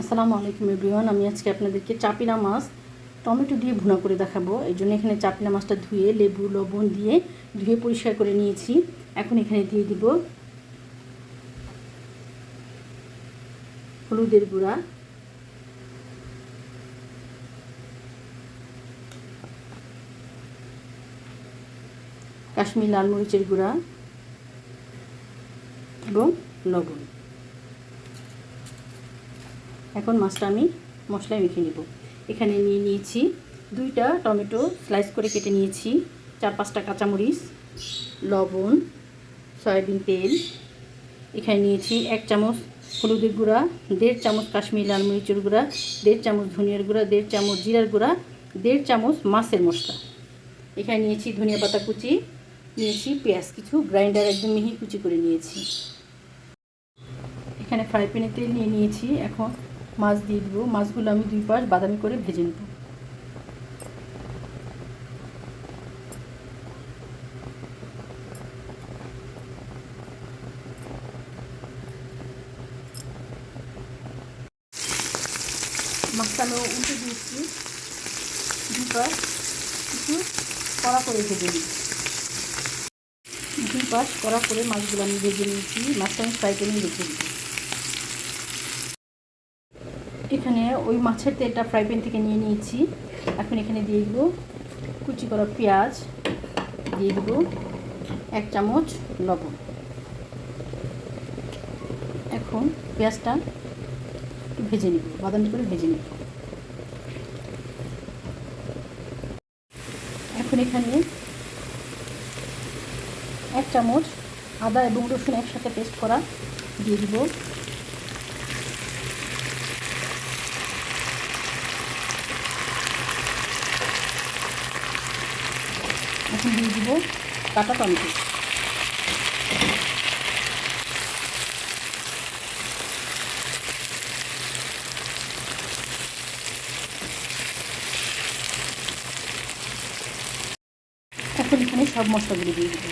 আসসালামু আলাইকুম এভরিওয়ান, আমি আজকে আপনাদেরকে চাপিনা মাছ টমেটো দিয়ে ভুনা করে দেখাবো। এই জন্য এখানে চাপিনা মাছটা ধুয়ে, লেবু, লবণ দিয়ে ধুয়ে পরিষ্কার করে নিয়েছি। এখন এখানে দিয়ে দিব হলুদের গুঁড়া। কাশ্মীর লাল মরিচের গুঁড়া এবং লবণ। এখন মাছটা আমি মশলায় মেখে নেব। এখানে নিয়ে নিয়েছি দুইটা টমেটো স্লাইস করে কেটে নিয়েছি, চার পাঁচটা কাঁচামরিচ, লবণ, সয়াবিন তেল। এখানে নিয়েছি এক চামচ হলুদের গুঁড়া, দেড় চামচ কাশ্মীর লাল মরিচের গুঁড়া, দেড় চামচ ধনিয়ার গুঁড়া, দেড় চামচ জিরার গুঁড়া, দেড় চামচ মাছের মশলা। এখানে নিয়েছি ধনিয়া পাতা কুচি, নিয়েছি পেঁয়াজ, কিছু গ্রাইন্ডার একদম মিহি কুচি করে নিয়েছি। এখানে ফ্রাই প্যানে তেল নিয়ে নিয়েছি, এখন মাছ দিয়ে দেবো। মাছগুলো আমি দুই পাশ বাদামি করে ভেজে নেব। মাছটা আমি উল্টে দিয়েছি। দুই পাশ কিছু কড়া করে ভেজে নিই দুই পাশ কড়া করে মাছগুলো আমি ভেজে নিয়েছি। মাছটা আমি ফ্রাই প্যানে রেখে দিই এখানে ওই মাছের তেলটা ফ্রাই প্যান থেকে নিয়ে নিয়েছি। এখন এখানে দিয়ে দেবো কুচি করা পেঁয়াজ, দিয়ে দেবো এক চামচ লবণ। এখন পেঁয়াজটা একটু ভেজে নেব বাদামি করে ভেজে নেব। এখন এখানে এক চামচ আদা এবং রসুন একসাথে পেস্ট করা দিয়ে দিব। এখন দিয়ে দিব কাটা টমেটো। এখন এখানে সব মশলাগুলো দিয়ে দিব।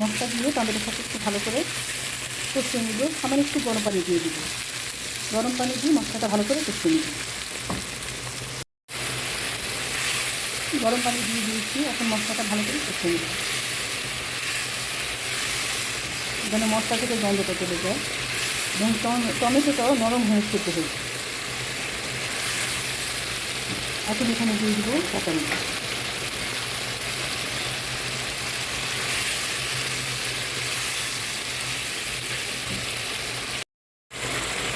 মশলা দিয়ে টমেটোর সাথে একটু ভালো করে কষিয়ে নেব। সামান্য একটু গরম পানি দিয়ে দিব। গরম পানি দিয়ে মশলাটা ভালো করে কষিয়ে নেব। গরম পানি দিয়ে দিয়েছি। এখন মশলাটা ভালো করে কষিয়ে নেব। যেন মশলা থেকে গন্ধটা চলে যায়। এবং টমেটোটাও নরম হয়ে খেতে হবে। এখন এখানে দিয়ে দিব কাঁচামরিচ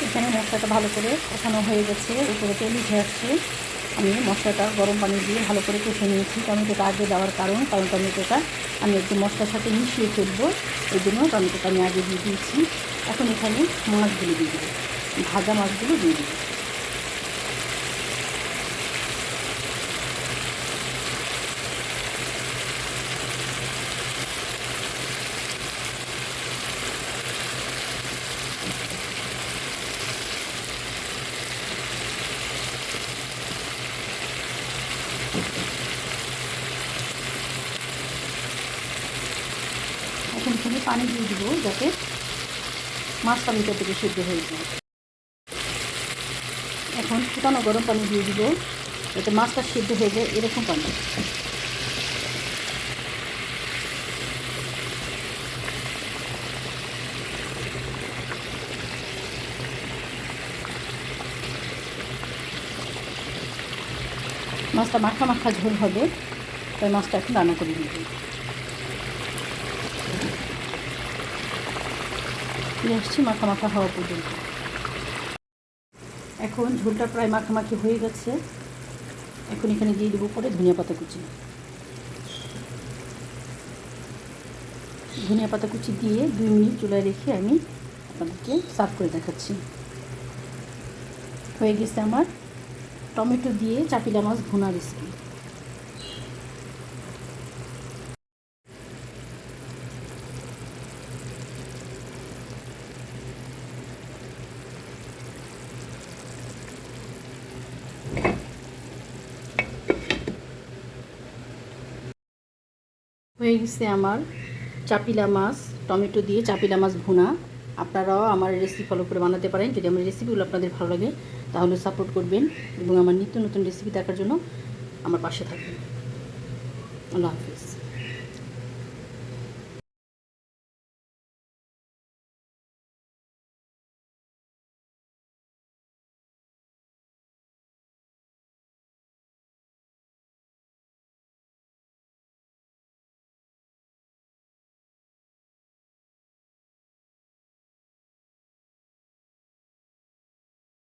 এখানে মশলাটা ভালো করে কষানো হয়ে গেছে। উপরে তেল উঠে আসছে। আমি মশলাটা গরম পানি দিয়ে ভালো করে কষে নিয়েছি টমেটোটা আগে দেওয়ার কারণ কারণ টমেটোটা আমি একটু মশলার সাথে মিশিয়ে ফেলব, এই জন্য টমেটোটা আমি আগে দিয়ে দিয়েছি। এখন এখানে মাছগুলো দিয়ে দেবো, ভাজা মাছগুলো দিয়ে দেবো। এখানে পানি দিয়ে দিব যাতে মাছটা ভিতর থেকে সিদ্ধ হয়ে যায়। এখন ফুটানো গরম পানি দিয়ে দিব যাতে মাছটা সিদ্ধ হয়ে যায় এরকম পানি। মাছটা মাখা মাখা ঝোল হবে, তাই মাছটা এখন রান্না করে দিব ফিরে আসছি মাখা মাখা হওয়া পর্যন্ত। এখন ঝোলটা প্রায় মাখামাখি হয়ে গেছে। এখন এখানে দিয়ে দেবো পরে ধনিয়া পাতা কুচি। ধনিয়া পাতা কুচি দিয়ে দুই মিনিট চুলায় রেখে আমি আপনাদেরকে সার্ভ করে দেখাচ্ছি। হয়ে গেছে আমার টমেটো দিয়ে চাপিলা মাছ ভুনা রেসিপি হয়ে গেছে আমার চাপিলা মাছ, টমেটো দিয়ে চাপিলা মাছ ভুনা। আপনারাও আমার রেসিপি ফলো করে বানাতে পারেন। যদি আমার রেসিপিগুলো আপনাদের ভালো লাগে, তাহলে সাপোর্ট করবেন এবং আমার নিত্য নতুন রেসিপি দেখার জন্য আমার পাশে থাকবেন। আল্লাহ হাফিজ।